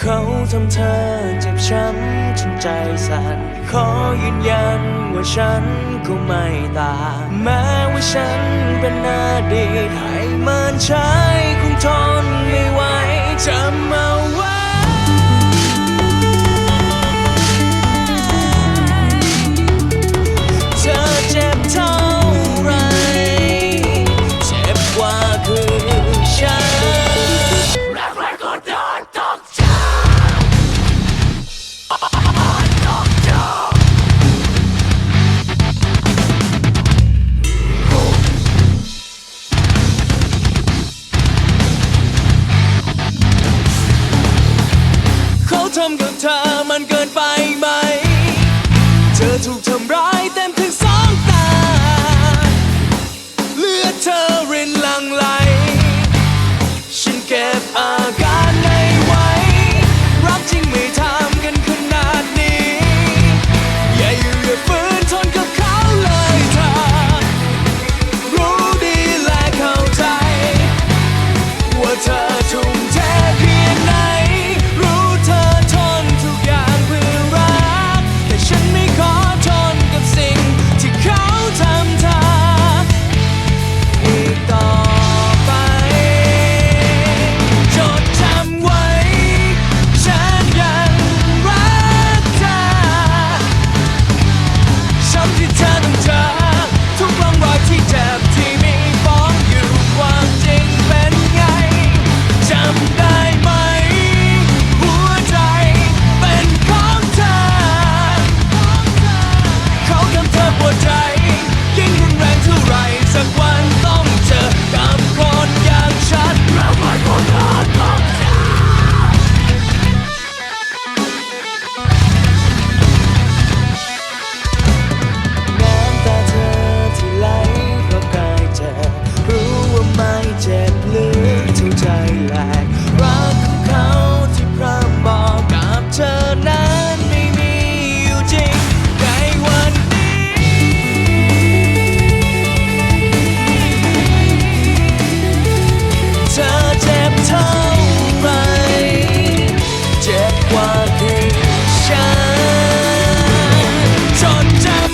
เขาทำเธอเจ็บช้ำจนใจสั่น ขอยืนยันว่าฉันก็ไม่ตางแม้ว่าฉันเป็นอดีตให้มันใช้คงทน kept on. นั้นไม่มีอยู่จริงในวันนี้ เธอเจ็บเท่าไร เจ็บกว่าที่ฉันจนจำ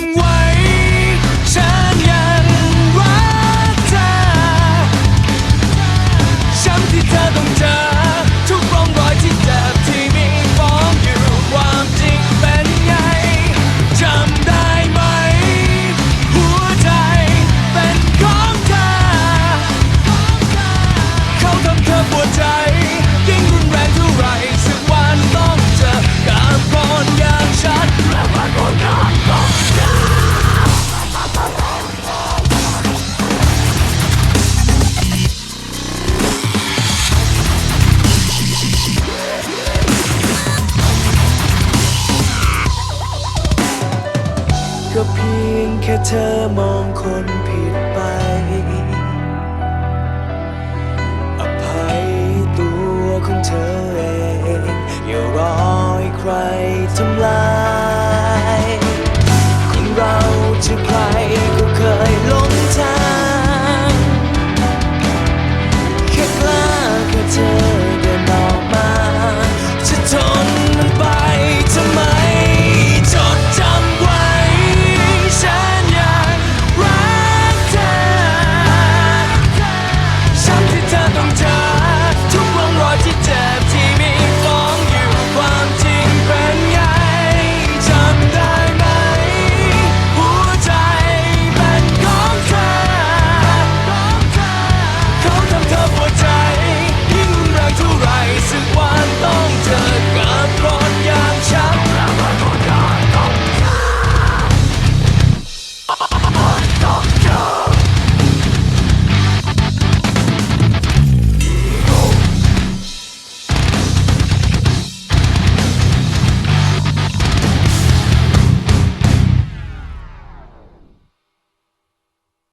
แค่เธอมองคนผิดไป อภัยตัวของเธอ